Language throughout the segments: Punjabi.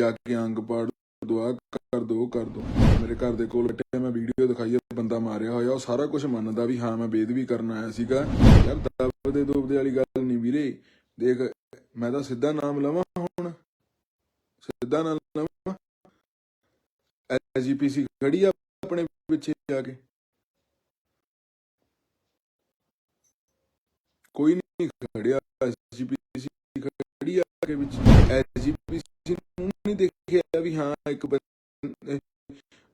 ਜਾ ਕੇ ਅੰਗ ਪਾੜ ਦੁਆ ਕਰ ਦੋ ਕਰ ਦੋ। ਮੇਰੇ ਘਰ ਦੇ ਕੋਲ ਬੈਠੇ ਮੈਂ ਵੀਡੀਓ ਦਿਖਾਈ ਹੈ ਬੰਦਾ ਮਾਰਿਆ ਹੋਇਆ, ਉਹ ਸਾਰਾ ਕੁਝ ਮੰਨਦਾ ਵੀ ਹਾਂ, ਮੈਂ ਬੇਦਬੀ ਕਰਨ ਆਇਆ ਸੀਗਾ। ਯਾਰ ਦਬਦੇ ਦੁਬਦੇ ਵਾਲੀ ਗੱਲ ਨਹੀਂ ਵੀਰੇ। ਦੇਖ, ਮੈਂ ਤਾਂ ਸਿੱਧਾ ਨਾਮ ਲਵਾਂ ਹੁਣ। ਸਿੱਧਾ ਨਾਮ ਲਵਾਂ। ਐਸਜੀਪੀਸੀ ਖੜੀ ਆ ਆਪਣੇ ਪਿੱਛੇ ਜਾ ਕੇ। ਕੋਈ ਨਹੀਂ ਖੜਿਆ ਐਸਜੀਪੀਸੀ ਖੜੀ ਆ ਕੇ ਵਿੱਚ। ਐਸਜੀਪੀਸੀ ਨੂੰ ਨਹੀਂ ਦੇਖਿਆ ਵੀ ਹਾਂ ਇੱਕ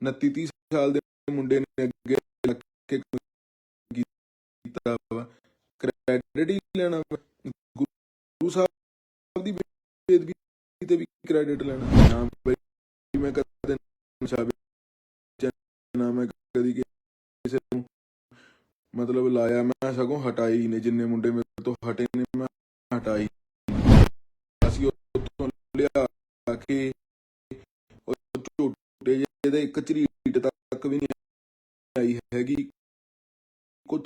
29 30 ਸਾਲ ਦੇ ਮੁੰਡੇ ਨੇ ਅੱਗੇ ਲੱਗ ਕੇ ਕੀਤਾ ਵਾ ਕ੍ਰੈਡਿਟ ਹੀ ਲੈਣਾ ਗੁਰੂ ਸਾਹਿਬ ਦੀ ਬੇਦਬੀ ਤੇ ਵੀ ਕ੍ਰੈਡਿਟ ਲੈਣਾ। ਨਾ ਬਈ ਮੈਂ ਕਦੇ ਨਸ਼ਾ ਵੇਚਿਆ, ਮੈਂ ਕਦੀ ਕਿਸੇ ਨੂੰ ਮਤਲਬ ਲਾਇਆ ਮੈਂ ਸਗੋਂ ਹਟਾਈ ਨੇ ਜਿੰਨੇ ਮੁੰਡੇ ਮੇਰੇ ਤੋਂ ਹਟੇ ਨੇ ਮੈਂ ਹਟਾਈ ਕੇ ਉਹ ਝੂਟੇ ਜਿਹੇ ਦੇ ਇੱਕ ਝਰੀਟ ਤੱਕ ਵੀ ਨਹੀਂ ਆਈ ਹੈਗੀ। ਕੁਝ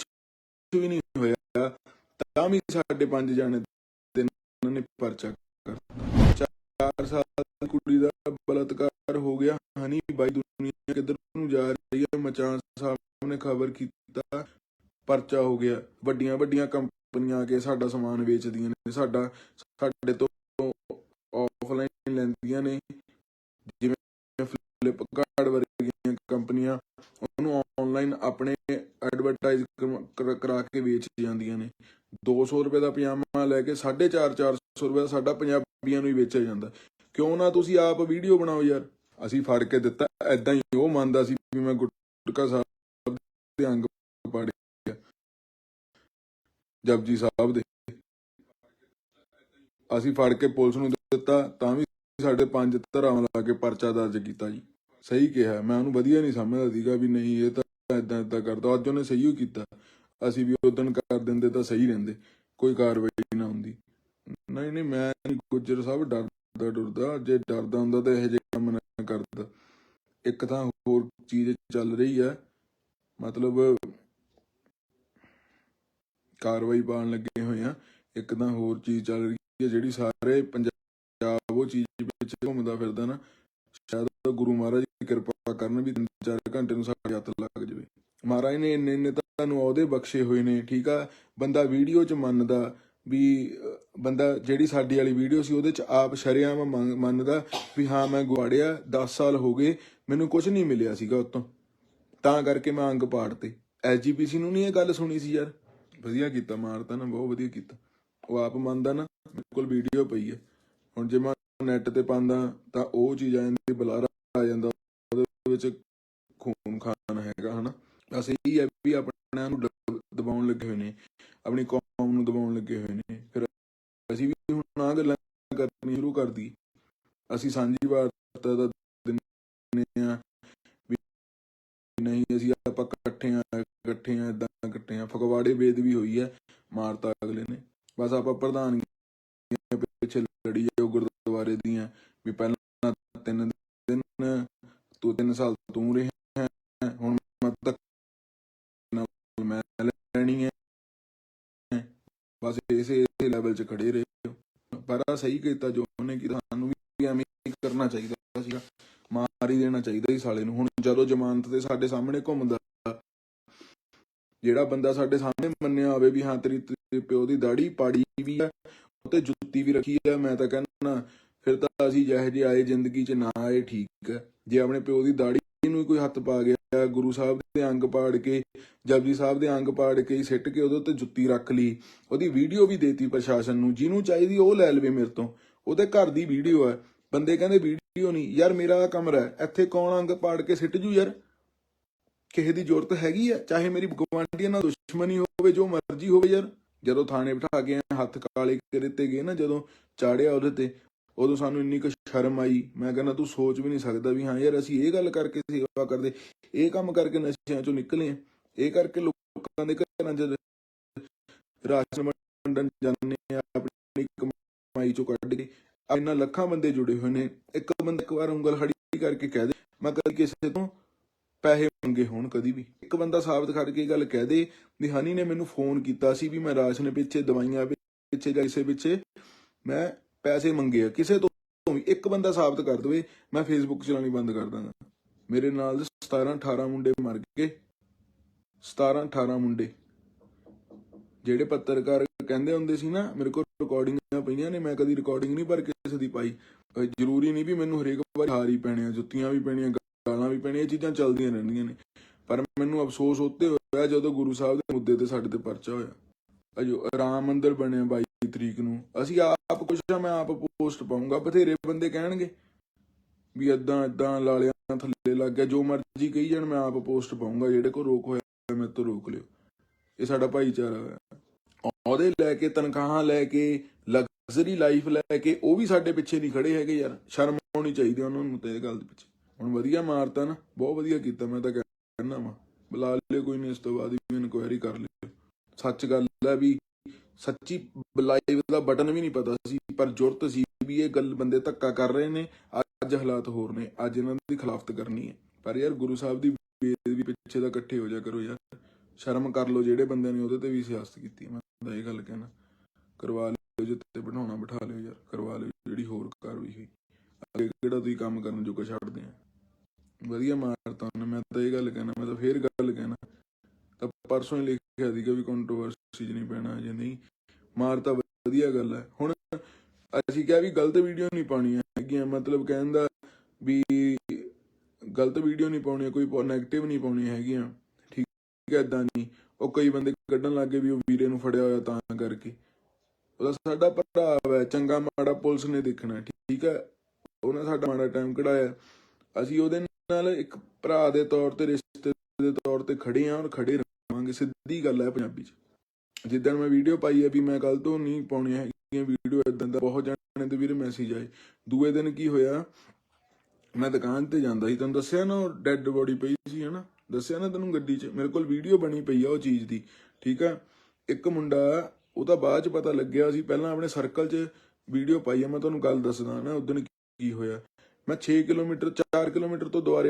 ਵੀ ਨਹੀਂ ਹੋਇਆ। ਤਾਂ ਵੀ ਸਾਡੇ ਪੰਜ ਜਾਣੇ ਤੇ ਉਹਨਾਂ ਨੇ ਪਰਚਾ ਕਰਤਾ। ਚਾਰ ਸਾਲ ਦੀ ਕੁੜੀ ਦਾ ਬਲਾਤਕਾਰ ਹੋ ਗਿਆ। ਹਨੀ ਬਾਈ ਦੁਨੀਆ ਕਿੱਧਰ ਨੂੰ ਜਾ ਰਹੀ ਹੈ? ਮਚਾਨ ਸਾਹਿਬ ਨੇ ਖਬਰ ਕੀਤਾ। ਪਰਚਾ ਹੋ ਗਿਆ। ਵੱਡੀਆਂ ਵੱਡੀਆਂ ਕੰਪਨੀਆਂ ਆ ਕੇ ਸਾਡਾ ਸਮਾਨ ਵੇਚਦੀਆਂ ਨੇ। ਸਾਡਾ ਸਾਡੇ ਤੋਂ ਆਫਲਾਈਨ ਲੈਂਦੀਆਂ ਨੇ, ਜਿਵੇਂ ਫਲਿੱਪਕਾਰਟ ਵਰਗੀਆਂ ਕੰਪਨੀਆਂ, ਉਹਨੂੰ ਆਨਲਾਈਨ ਆਪਣੇ ਐਡਵਰਟਾਈਜ਼ ਕਰਾ ਕੇ ਵੇਚ ਜਾਂਦੀਆਂ ਨੇ। 200 ਰੁਪਏ ਦਾ ਪਜਾਮਾ ਲੈ ਕੇ 450 400 ਰੁਪਏ ਦਾ ਸਾਡਾ ਪੰਜਾਬੀਆਂ ਨੂੰ ਹੀ ਵੇਚਿਆ ਜਾਂਦਾ। ਕਿਉਂ ਨਾ ਤੁਸੀਂ ਆਪ ਵੀਡੀਓ ਬਣਾਓ ਯਾਰ। ਅਸੀਂ ਫੜ ਕੇ ਦਿੱਤਾ ਐਦਾਂ ਹੀ ਉਹ ਮੰਨਦਾ ਸੀ ਵੀ ਮੈਂ ਗੁਟਕਾ ਸਾਹਿਬ ਦੇ ਅੰਗ ਪਾੜੇ ਜਪਜੀ ਸਾਹਿਬ ਦੇ। ਅਸੀਂ ਫੜ ਕੇ ਪੁਲਿਸ ਨੂੰ ਦਿੱਤਾ, ਤਾਂ ਵੀ ਸਾਡੇ ਪੰਜ ਧਰਾਵਾਂ ਲਾ ਕੇ ਪਰਚਾ ਦਰਜ ਕੀਤਾ ਜੀ। ਸਹੀ ਕਿਹਾ। ਮੈਂ ਉਹਨੂੰ ਵਧੀਆ ਨਹੀਂ ਸਮਝਦਾ ਸੀਗਾ ਵੀ ਨਹੀਂ, ਇਹ ਤਾਂ ਇਦਾਂ ਇਦਾਂ ਕਰਦਾ। ਅੱਜ ਉਹਨੇ ਸਹੀ ਓ ਕੀਤਾ। ਅਸੀਂ ਵੀ ਉਦੋਂ ਕਰ ਦਿੰਦੇ ਤਾਂ ਸਹੀ ਰਹਿੰਦੇ। ਕੋਈ ਕਾਰਵਾਈ ਨਾ ਹੁੰਦੀ। ਨਹੀਂ ਨਹੀਂ, ਮੈਂ ਨਹੀਂ ਗੁੱਜਰ ਸਾਹਿਬ ਡਰਦਾ ਡਰਦਾ। ਜੇ ਡਰਦਾ ਹੁੰਦਾ ਤਾਂ ਇਹ ਜਿਹੇ ਕੰਮ ਨਾ ਕਰਦਾ। ਇੱਕ ਤਾਂ ਹੋਰ ਚੀਜ਼ ਚੱਲ ਰਹੀ ਹੈ। ਮਤਲਬ ਕਾਰਵਾਈ ਪਾਉਣ ਲੱਗੇ ਹੋਏ ਆ ਇੱਕ ਤਾਂ ਹੋਰ ਚੀਜ਼ ਚੱਲ ਰਹੀ ਹੈ ਜਿਹੜੀ ਸਾਰੇ ਪੰਜਾਬ ਉਹ ਚੀਜ਼ ਵਿੱਚ ਘੁੰਮਦਾ ਫਿਰਦਾ ਨਾ, ਸ਼ਾਇਦ ਗੁਰੂ ਮਹਾਰਾਜ ਦੀ ਕਿਰਪਾ ਕਰਨ ਵੀ 3-4 ਘੰਟੇ ਨੂੰ ਸਾਡੇ ਹੱਥ ਲੱਗ ਜਾਵੇ। ਮਹਾਰਾਜ ਨੇ ਇੰਨੇ ਇੰਨੇ ਤੁਹਾਨੂੰ ਉਹਦੇ ਬਖਸ਼ੇ ਹੋਏ ਨੇ, ਠੀਕ ਆ? ਬੰਦਾ ਵੀਡੀਓ 'ਚ ਮੰਨਦਾ ਵੀ ਬੰਦਾ ਜਿਹੜੀ ਸਾਡੀ ਵਾਲੀ ਵੀਡੀਓ ਸੀ ਉਹਦੇ 'ਚ ਆਪ ਸ਼ਰਿਆਮ ਮੰਨਦਾ ਵੀ ਹਾਂ, ਮੈਂ ਗੁਆੜਿਆ 10 ਸਾਲ ਹੋ ਗਏ, ਮੈਨੂੰ ਕੁਝ ਨਹੀਂ ਮਿਲਿਆ ਸੀਗਾ ਉਤੋਂ। ਤਾਂ ਕਰਕੇ ਮੈਂ ਅੰਗ ਪਾੜਤੇ। ਐਸਜੀਪੀਸੀ ਨੂੰ ਨਹੀਂ ਇਹ ਗੱਲ ਸੁਣੀ ਸੀ ਯਾਰ? ਵਧੀਆ ਕੀਤਾ, ਮਾਰਤਾ ਨਾ, ਬਹੁਤ ਵਧੀਆ ਕੀਤਾ। ਉਹ ਆਪ ਮੰਨਦਾ ਨਾ, ਬਿਲਕੁਲ ਵੀਡੀਓ ਪਈ ਹੈ ਹੁਣ ਜੇ ਮੈਂ ਨੈਟ ਤੇ ਪਾਉਂਦਾ ਤਾਂ ਉਹ ਚੀਜ਼ ਆ ਜਾਂਦੀ ਬੁਲਾਰਾ ਆ ਜਾਂਦਾ, ਉਹਦੇ ਵਿੱਚ ਖੂਨ ਖਾਨ ਹੈਗਾ, ਹਨਾ? ਬਸ ਇਹੀ ਹੈ ਵੀ ਆਪਣਿਆਂ ਨੂੰ ਦਬਾਉਣ ਲੱਗੇ ਹੋਏ ਨੇ, ਆਪਣੀ ਕੌਮ ਨੂੰ ਦਬਾਉਣ ਲੱਗੇ ਹੋਏ ਨੇ। ਫਿਰ ਅਸੀਂ ਵੀ ਹੁਣ ਆ ਗੱਲਾਂ ਕਰਨੀ ਸ਼ੁਰੂ ਕਰਦੀ ਅਸੀਂ ਸਾਂਝੀ ਵਾਰਤਾ ਦਾ ਦਿੰਨੇ ਆ ਵੀ ਨਹੀਂ, ਅਸੀਂ ਆਪਾਂ ਇਕੱਠੇ ਆ ਇਕੱਠੇ ਆ ਇਦਾਂ ਇਕੱਠੇ ਆ ਫਗਵਾੜੇ ਵੇਦ ਵੀ ਹੋਈ ਹੈ, ਮਾਰਤਾ ਅਗਲੇ ਨੇ। ਬਸ ਆਪਾਂ ਪ੍ਰਧਾਨਗੀ ਗੁਰਦੁਆਰੇ ਦੀਆਂ ਵੀ ਪਹਿਲਾਂ ਤਿੰਨ ਦਿਨ ਤੂੰ ਤਿੰਨ ਸਾਲ ਤੂੰ ਰਿਹਾ ਹੁਣ ਮੈਂ ਤੱਕ ਮੈਂ ਲੈਣੀ ਹੈ। ਬਸ ਇਸੇ ਲੈਵਲ 'ਚ ਖੜੇ ਰਹੇ ਪਰ ਆ ਸਹੀ ਕੀਤਾ ਜੋ ਉਹਨੇ ਕੀਤਾ, ਸਾਨੂੰ ਵੀ ਐਵੇਂ ਕਰਨਾ ਚਾਹੀਦਾ ਸੀਗਾ। ਮਾਰ ਹੀ ਦੇਣਾ ਚਾਹੀਦਾ ਸੀ ਸਾਲੇ ਨੂੰ। ਹੁਣ ਜਦੋਂ ਜ਼ਮਾਨਤ ਤੇ ਸਾਡੇ ਸਾਹਮਣੇ ਘੁੰਮਦਾ, ਜਿਹੜਾ ਬੰਦਾ ਸਾਡੇ ਸਾਹਮਣੇ ਮੰਨਿਆ ਹੋਵੇ ਵੀ ਹਾਂ, ਤੇਰੀ, ਤੇਰੇ ਪਿਓ ਦੀ ਦਾੜੀ ਪਾੜੀ ਵੀ ਹੈ ਤੇ ਜੁੱਤੀ ਵੀ ਰੱਖੀ ਹੈ, ਮੈਂ ਤਾਂ ਕਹਿੰਦਾ ਫਿਰ ਤਾਂ ਅਸੀਂ ਜਿਹੇ ਜਿਹੇ ਆਏ, ਜ਼ਿੰਦਗੀ 'ਚ ਨਾ ਆਏ, ਠੀਕ ਹੈ। ਜੇ ਆਪਣੇ ਪਿਓ ਦੀ ਦਾੜੀ ਨੂੰ ਕੋਈ ਹੱਥ ਪਾ ਗਿਆ, ਗੁਰੂ ਸਾਹਿਬ ਦੇ ਅੰਗ ਪਾੜ ਕੇ, ਜਪਜੀ ਸਾਹਿਬ ਦੇ ਅੰਗ ਪਾੜ ਕੇ ਸਿੱਟ ਕੇ ਉਹਦੇ ਉੱਤੇ ਜੁੱਤੀ ਰੱਖ ਲਈ, ਉਹਦੀ ਵੀਡੀਓ ਵੀ ਦੇਤੀ ਪ੍ਰਸ਼ਾਸਨ ਨੂੰ, ਜਿਹਨੂੰ ਚਾਹੀਦੀ ਉਹ ਲੈ ਲਵੇ ਮੇਰੇ ਤੋਂ। ਉਹਦੇ ਘਰ ਦੀ ਵੀਡੀਓ ਹੈ। ਬੰਦੇ ਕਹਿੰਦੇ ਵੀਡੀਓ ਨਹੀਂ, ਯਾਰ ਮੇਰਾ ਆਹ ਕਮਰਾ ਹੈ, ਇੱਥੇ ਕੌਣ ਅੰਗ ਪਾੜ ਕੇ ਸਿੱਟ ਜੂ ਯਾਰ? ਕਿਸੇ ਦੀ ਜ਼ਰੂਰਤ ਹੈਗੀ ਆ ਚਾਹੇ ਮੇਰੀ ਗਵਾਂਢੀਆਂ ਨਾਲ ਦੁਸ਼ਮਣੀ ਹੋਵੇ, ਜੋ ਮਰਜ਼ੀ ਹੋਵੇ ਯਾਰ। ਜਦੋਂ ਥਾਣੇ ਬਿਠਾ ਕੇ ਹੱਥ ਕਾਲੇ ਕਰ ਦਿੱਤੇ ਗਏ ਨਾ, ਜਦੋਂ ਚਾੜਿਆ ਉਹਦੇ ਤੇ ਉਦੋਂ ਸਾਨੂੰ ਇੰਨੀ ਕੁ ਸ਼ਰਮ ਆਈ। ਮੈਂ ਕਹਿੰਦਾ, ਤੂੰ ਸੋਚ ਵੀ ਨਹੀਂ ਸਕਦਾ ਵੀ ਹਾਂ ਯਾਰ, ਅਸੀਂ ਇਹ ਗੱਲ ਕਰਕੇ ਸੇਵਾ ਕਰਦੇ। ਇਹ ਕੰਮ ਕਰਕੇ ਨਸ਼ਿਆਂ ਚੋਂ ਨਿਕਲੇ ਇਹ ਕਰਕੇ ਲੋਕਾਂ ਦੇ ਘਰਾਂ 'ਚ ਰਾਸ਼ਨ ਵੰਡਣ ਜਾਂਦੇ ਆ, ਆਪਣੀ ਕਮਾਈ ਚੋਂ ਕੱਢ ਕੇ। ਇੰਨਾ ਲੱਖਾਂ ਬੰਦੇ ਜੁੜੇ ਹੋਏ ਨੇ। ਇੱਕ ਬੰਦਾ ਇੱਕ ਵਾਰ ਉਂਗਲ ਖੜੀ ਕਰਕੇ ਕਹਿ ਦੇ, ਮੈਂ ਕਦੀ ਕਿਸੇ ਤੋਂ ਪੈਸੇ ਮੰਗੇ ਹੋਣ ਕਦੀ ਵੀ। ਇੱਕ ਬੰਦਾ ਸਾਬਤ ਕਰਕੇ ਇਹ ਗੱਲ ਕਹਿ ਦੇ ਵੀ ਹਨੀ ਨੇ ਮੈਨੂੰ ਫੋਨ ਕੀਤਾ ਸੀ ਵੀ ਮੈਂ ਰਾਸ਼ਨ ਪਿੱਛੇ ਦਵਾਈਆਂ ਪਿੱਛੇ ਜਾਂ ਕਿਸੇ ਪਿੱਛੇ ਮੈਂ ਪੈਸੇ ਮੰਗੇ ਆ, ਕਿਸੇ ਤੋਂ ਵੀ। ਇੱਕ ਬੰਦਾ ਸਾਬਤ ਕਰ ਦਵੇ, ਮੈਂ ਫੇਸਬੁੱਕ ਚਲਾਉਣੀ ਬੰਦ ਕਰ ਦਾਂਗਾ। ਮੇਰੇ ਨਾਲ ਦੇ 17 18 ਮੁੰਡੇ ਮਰ ਗਏ। 17 18 ਮੁੰਡੇ। ਜਿਹੜੇ ਪੱਤਰਕਾਰ ਕਹਿੰਦੇ ਹੁੰਦੇ ਸੀ ਨਾ, ਮੇਰੇ ਕੋਲ ਰਿਕਾਰਡਿੰਗਾਂ ਪਈਆਂ ਨੇ, ਮੈਂ ਕਦੀ ਰਿਕਾਰਡਿੰਗ ਨਹੀਂ ਪਰ ਕਿਸੇ ਦੀ ਪਾਈ। ਜ਼ਰੂਰੀ ਨਹੀਂ ਵੀ ਮੈਨੂੰ ਹਰੇਕ ਵਾਰੀ ਹਾਰ ਹੀ ਪੈਣੇ ਆ, ਜੁੱਤੀਆਂ ਵੀ ਪੈਣੀਆਂ, ਗਾਲਾਂ ਵੀ ਪੈਣੀਆਂ, ਇਹ ਚੀਜ਼ਾਂ ਚੱਲਦੀਆਂ ਰਹਿੰਦੀਆਂ ਨੇ। ਪਰ ਮੈਨੂੰ ਅਫਸੋਸ ਉੱਤੇ ਹੋਇਆ ਜਦੋਂ ਗੁਰੂ ਸਾਹਿਬ ਦੇ ਮੁੱਦੇ ਤੇ ਸਾਡੇ ਤੇ ਪਰਚਾ ਹੋਇਆ। ਅਜੋ ਰਾਮ ਮੰਦਿਰ ਬਣਿਆ 22 ਤਰੀਕ ਨੂੰ। ਅਸੀਂ ਆਪ ਕੁਛ ਆ, ਮੈਂ ਆਪ ਪੋਸਟ ਪਾਉਂਗਾ ਬਥੇਰੇ ਬੰਦੇ ਕਹਿਣਗੇ ਵੀ ਏਦਾਂ ਏਦਾਂ ਲਾਲਿਆਂ ਥੱਲੇ ਲੱਗ ਗਿਆ। ਜੋ ਮਰਜ਼ੀ ਕਹੀ ਜਾਣ, ਮੈਂ ਆਪ ਪੋਸਟ ਪਾਉਂਗਾ ਜਿਹੜੇ ਕੋ ਰੋਕ ਹੋਇਆ, ਮੇਰੇ ਤੋਂ ਰੋਕ ਲਿਓ। ਇਹ ਸਾਡਾ ਭਾਈਚਾਰਾ ਹੋਇਆ ਉਹਦੇ ਲੈ ਕੇ, ਤਨਖਾਹਾਂ ਲੈ ਕੇ ਲਗਜ਼ਰੀ ਲਾਈਫ ਲੈ ਕੇ, ਉਹ ਵੀ ਸਾਡੇ ਪਿੱਛੇ ਨਹੀਂ ਖੜੇ ਹੈਗੇ ਯਾਰ। ਸ਼ਰਮ ਆਉਣੀ ਚਾਹੀਦੀ ਉਹਨਾਂ ਨੂੰ ਤੇ ਗੱਲ ਦੇ ਪਿੱਛੇ। ਹੁਣ ਵਧੀਆ ਮਾਰਤਾ ਨਾ, ਬਹੁਤ ਵਧੀਆ ਕੀਤਾ, ਮੈਂ ਤਾਂ ਕਹਿਣਾ ਵਾ। ਬੁਲਾ ਲਿਓ ਕੋਈ ਨਹੀਂ, ਇਸ ਤੋਂ ਬਾਅਦ ਵੀ ਇਨਕੁਆਇਰੀ ਕਰ ਲਿਓ। ਸੱਚ ਗੱਲ ਹੈ ਵੀ ਸੱਚੀ ਲਾਈਵ ਦਾ ਬਟਨ ਵੀ ਨਹੀਂ ਪਤਾ ਸੀ, ਪਰ ਜ਼ਰੂਰਤ ਸੀ ਵੀ ਇਹ ਗੱਲ ਬੰਦੇ ਧੱਕਾ ਕਰ ਰਹੇ ਨੇ, ਅੱਜ ਹਾਲਾਤ ਹੋਰ ਨੇ, ਅੱਜ ਇਹਨਾਂ ਦੀ ਖਿਲਾਫਤ ਕਰਨੀ ਹੈ। ਪਰ ਯਾਰ ਗੁਰੂ ਸਾਹਿਬ ਦੀ ਬੇਇੱਜ਼ਤੀ ਪਿੱਛੇ ਦਾ ਇਕੱਠੇ ਹੋ ਜਾ ਕਰੋ ਯਾਰ। ਸ਼ਰਮ ਕਰ ਲਓ ਜਿਹੜੇ ਬੰਦਿਆਂ ਨੇ ਉਹਦੇ ਤੇ ਵੀ ਸਿਆਸਤ ਕੀਤੀ ਮੈਂ ਤਾਂ ਇਹ ਗੱਲ ਕਹਿਣਾ। ਕਰਵਾ ਲਿਓ ਜਿੱਤੇ ਬਿਠਾਉਣਾ, ਬਿਠਾ ਲਿਓ ਯਾਰ, ਕਰਵਾ ਲਿਓ ਜਿਹੜੀ ਹੋਰ ਕਾਰਵਾਈ ਹੋਈ। ਅੱਗੇ ਕਿਹੜਾ ਤੁਸੀਂ ਕੰਮ ਕਰਨ ਜੋਗਾ ਛੱਡਦੇ ਆ? ਵਧੀਆ ਮਾਰਤਾ ਉਹਨੇ, ਮੈਂ ਤਾਂ ਇਹ ਗੱਲ ਕਹਿਣਾ, ਮੈਂ ਤਾਂ ਫੇਰ ਗੱਲ ਕਹਿਣਾ। ਤਾਂ ਪਰਸੋਂ ਹੀ ਲਿਖਿਆ ਸੀਗਾ ਵੀ ਕੰਟਰੋਵਰਸੀ 'ਚ ਨਹੀਂ ਪੈਣਾ ਜੇ ਨਹੀਂ। ਮਾਰ ਤਾਂ ਵਧੀਆ ਗੱਲ ਹੈ। ਹੁਣ ਅਸੀਂ ਕਿਹਾ ਵੀ ਗਲਤ ਵੀਡੀਓ ਨਹੀਂ ਪਾਉਣੀਆਂ ਹੈਗੀਆਂ। ਮਤਲਬ ਕਹਿੰਦਾ ਵੀ ਗਲਤ ਵੀਡੀਓ ਨਹੀਂ ਪਾਉਣੀ ਕੋਈ ਨੈਗੇਟਿਵ ਨਹੀਂ ਪਾਉਣੀਆਂ ਹੈਗੀਆਂ। ਠੀਕ ਹੈ ਇਦਾਂ ਨਹੀਂ। ਉਹ ਕਈ ਬੰਦੇ ਕੱਢਣ ਲੱਗੇ ਵੀ ਉਹ ਵੀਰੇ ਨੂੰ ਫੜਿਆ ਹੋਇਆ ਤਾਂ ਕਰਕੇ। ਉਹਦਾ ਸਾਡਾ ਭਰਾ ਹੈ, ਚੰਗਾ ਮਾੜਾ ਪੁਲਿਸ ਨੇ ਦੇਖਣਾ। ਠੀਕ ਹੈ। ਉਹਨੇ ਸਾਡਾ ਮਾੜਾ ਟਾਈਮ ਕਢਾਇਆ। ਅਸੀਂ ਉਹਦੇ ਨਾਲ ਇੱਕ ਭਰਾ ਦੇ ਤੌਰ ਤੇ, ਰਿਸ਼ਤੇ ਦੇ ਤੌਰ ਤੇ ਖੜੇ ਆਂ ਔਰ ਖੜੇ ਰਵਾਂਗੇ ਸਿੱਧੀ ਗੱਲ ਹੈ ਪੰਜਾਬੀ 'ਚ। ਜਿੱਦਣ ਮੈਂ ਵੀਡੀਓ ਪਾਈ ਹੈ ਵੀ ਮੈਂ ਕੱਲ ਤੋਂ ਨਹੀਂ ਪਾਉਣੀਆਂ ਹੈਗੀਆਂ ਵੀਡੀਓ ਇਦਾਂ ਦਾ ਬਹੁਤ ਜਾਣੇ ਦੇ ਵੀਰੇ ਮੈਸੇਜ ਆਏ। ਦੂਏ ਦਿਨ ਕੀ ਹੋਇਆ, ਮੈਂ ਦੁਕਾਨ ਤੇ ਜਾਂਦਾ ਸੀ, ਤੈਨੂੰ ਦੱਸਿਆ ਨਾ ਡੈੱਡ ਬੋਡੀ ਪਈ ਸੀ, ਹਨਾ? ਦੱਸਿਆ ਨਾ ਤੈਨੂੰ ਗੱਡੀ 'ਚ? ਮੇਰੇ ਕੋਲ ਵੀਡੀਓ ਬਣੀ ਪਈ ਆ ਉਹ ਚੀਜ਼ ਦੀ, ਠੀਕ ਆ? ਇੱਕ ਮੁੰਡਾ, ਉਹ ਤਾਂ ਬਾਅਦ 'ਚ ਪਤਾ ਲੱਗਿਆ ਸੀ, ਪਹਿਲਾਂ ਆਪਣੇ ਸਰਕਲ 'ਚ ਵੀਡੀਓ ਪਾਈ ਆ, ਮੈਂ ਤੁਹਾਨੂੰ ਗੱਲ ਦੱਸਦਾ ਨਾ ਉਦੋਂ ਕੀ ਹੋਇਆ। ਮੈਂ 6 ਕਿਲੋਮੀਟਰ 4 ਕਿਲੋਮੀਟਰ ਤੋਂ ਦੁਆਰੇ